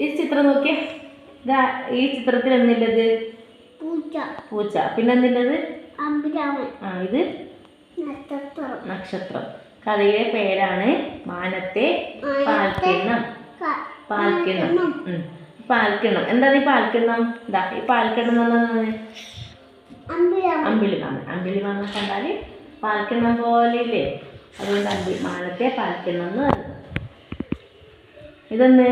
ഈ ചിത്രം നോക്കിയേ. ഈ ചിത്രത്തിൽ എന്നില്ലത് പൂച്ച. പൂച്ച. പിന്നെ എന്നില്ലത് ആ ഇത് നക്ഷത്രം. നക്ഷത്രം. കഥയുടെ പേരാണ് മാനത്തെ പാൽക്കിണ്ണം. പാൽക്കിണ്ണം. പാൽക്കിണ്ണം. എന്താണ് ഈ പാൽക്കിണ്ണം? ഇതാ ഈ പാൽക്കിണ്ണം അമ്പരാമൻ അമ്പിളിമാമൻ. അമ്പിളിമാമൻ കണ്ടാൽ പാൽക്കിണ്ണം പോലെ ഇല്ലേ അതുകൊണ്ട് അമ്പി മാനത്തെ പാൽക്കിണ്ണം എന്ന് പറയുന്നത് ഇതെന്ന്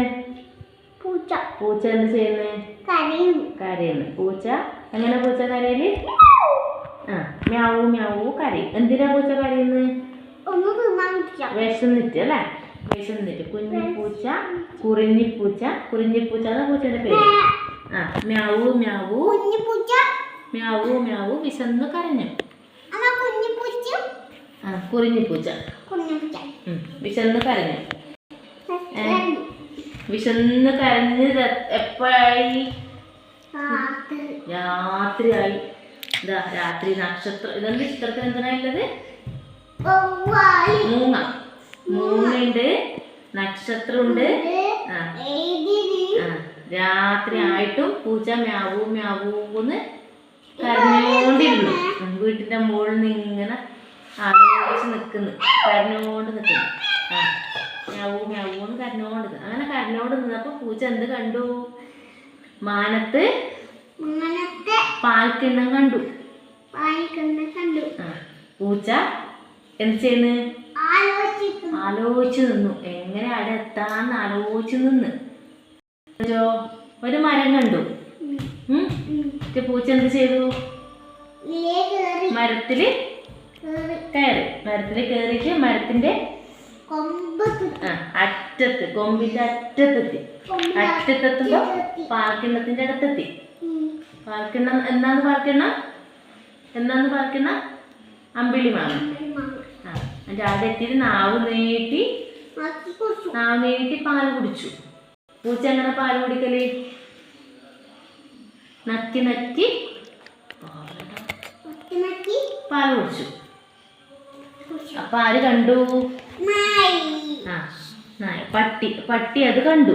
പൂച്ച. പൂച്ച എന്ത് ചെയ്യുന്നേ? കരയും കരയുന്നു. പൂച്ച? എങ്ങനെ പൂച്ച കരയിൽ? ആ മ്യാവൂ മ്യാവൂ കരയും. എന്തിനാ പൂച്ച കരയുന്നത് വിശന്നിട്ട് അല്ലേ? വിശന്നിട്ട് കുഞ്ഞിപ്പൂച്ച കുറിഞ്ഞിപ്പൂച്ച കുറിഞ്ഞിപ്പൂച്ച എന്ന പൂച്ചയുടെ പേര്? ആ മ്യാവൂ മ്യാവൂ. കുഞ്ഞു പൂച്ച. മ്യാവൂ മ്യാവൂ വിശന്ന് കരഞ്ഞു. ആ കുറിഞ്ഞിപ്പൂച്ച കുറിഞ്ഞിപ്പൂച്ച പൂച്ച. വിശന്ന് കരഞ്ഞു. വിശന്ന് കരഞ്ഞ് എപ്പോഴായി? രാത്രിയായി. ഇതാ രാത്രി നക്ഷത്രം. ഇതെന്ത് ചിത്രത്തിൽ എന്തിനായുള്ളത് വവ്വാൽ മൂങ്ങ മൂങ്ങയുണ്ട് നക്ഷത്രമുണ്ട്. രാത്രി ആയിട്ടും പൂച്ച മ്യാവൂ മ്യാവൂന്ന് കരഞ്ഞോണ്ടിരുന്നു വീട്ടിന്റെ മുകളിൽ നിന്ന് ഇങ്ങനെ ആലോചിച്ച് നിൽക്കുന്നു കരഞ്ഞോണ്ട് നിൽക്കുന്നു ആ. മ്യാവൂ മ്യാവൂന്ന് കരഞ്ഞോണ്ട് അങ്ങനെ കരഞ്ഞോണ്ട് നിന്നപ്പോ പൂച്ച എന്ത് കണ്ടു? മാനത്ത് പാൽക്കിണ്ണം കണ്ടു. കണ്ടു. പൂച്ച എന്ത് ചെയ്യുന്നു ആലോചിച്ചു. നിന്നു. എങ്ങനെ അവിടെ എത്താന്ന് ആലോചിച്ചു നിന്ന്. ഒരു മരം കണ്ടു. പൂച്ച എന്ത് ചെയ്തു? മരത്തിൽ കയറി. മരത്തിൽ കയറിയിട്ട് മരത്തിന്റെ അറ്റത്ത് കൊമ്പിന്റെ അറ്റത്തെത്തി അറ്റത്തെത്തുമ്പോ അറ്റത്തെത്തി. പാൽക്കിണ്ണത്തിന്റെ അടുത്തെത്തി. പാൽക്കിണ്ണം എന്നാന്ന് പാൽക്കിണ്ണം എന്നാന്ന് പാൽക്കിണ്ണം അമ്പിളി മാമ. ആ എന്നിട്ട് അവിടെ എത്തിയിട്ട് നാവ് നീട്ടി. നാവ് നീട്ടി പാൽ കുടിച്ചു പൂച്ച എങ്ങനെ പാൽ കുടിക്കൽ നക്കി നക്കി പാൽ കുടിച്ചു. അപ്പൊ ആര് കണ്ടു. ആ നായ. പട്ടി പട്ടി അത് കണ്ടു.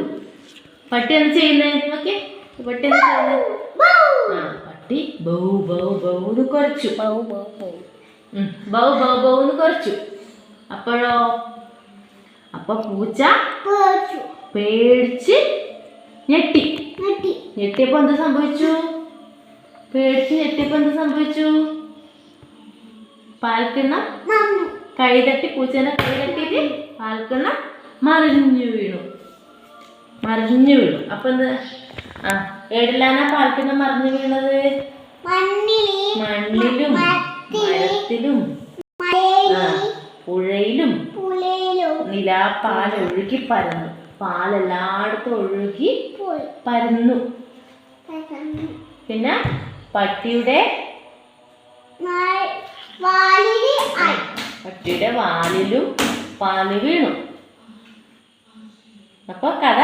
പട്ടി എന്ത് ചെയ്യുന്നത് നോക്കിയേ. പട്ടി എന്ത് ചെയ്യുന്നത് ബൗ. ആ പട്ടി ബൗ ബൗ ബൗ എന്ന് കുറച്ചു. ബൗ, ബൗ, ബൗ. ഉം, ബൗ ബൗ ബൗ എന്ന് കുറച്ചു. അപ്പോഴോ? അപ്പൊ പൂച്ച പേടിച്ച്. ഞെട്ടി. ഞെട്ടിയപ്പോ എന്ത് സംഭവിച്ചു? പേടിച്ച് ഞെട്ടിയപ്പോ എന്ത് സംഭവിച്ചു? പാൽക്കുന്ന. കൈതട്ടി പൂച്ചേനെ കൈതട്ടിയിട്ട് പാൽക്കിണ്ണം മറിഞ്ഞു വീണു മറിഞ്ഞു വീണു അപ്പൊ എന്ത്? ആ ഏടിലാനാ പാൽക്കുന്ന മറിഞ്ഞു വീണത്? മണ്ണിൽ മരത്തിലും പുഴയിലും നിലാപ്പാൽ ഒഴുകി പരന്നു. പാലെല്ലായിടത്തും ഒഴുകി പരന്നു. പിന്നെ പട്ടിയുടെ പട്ടിയുടെ വാലിലും പാൽ വീണു. അപ്പോൾ കഥ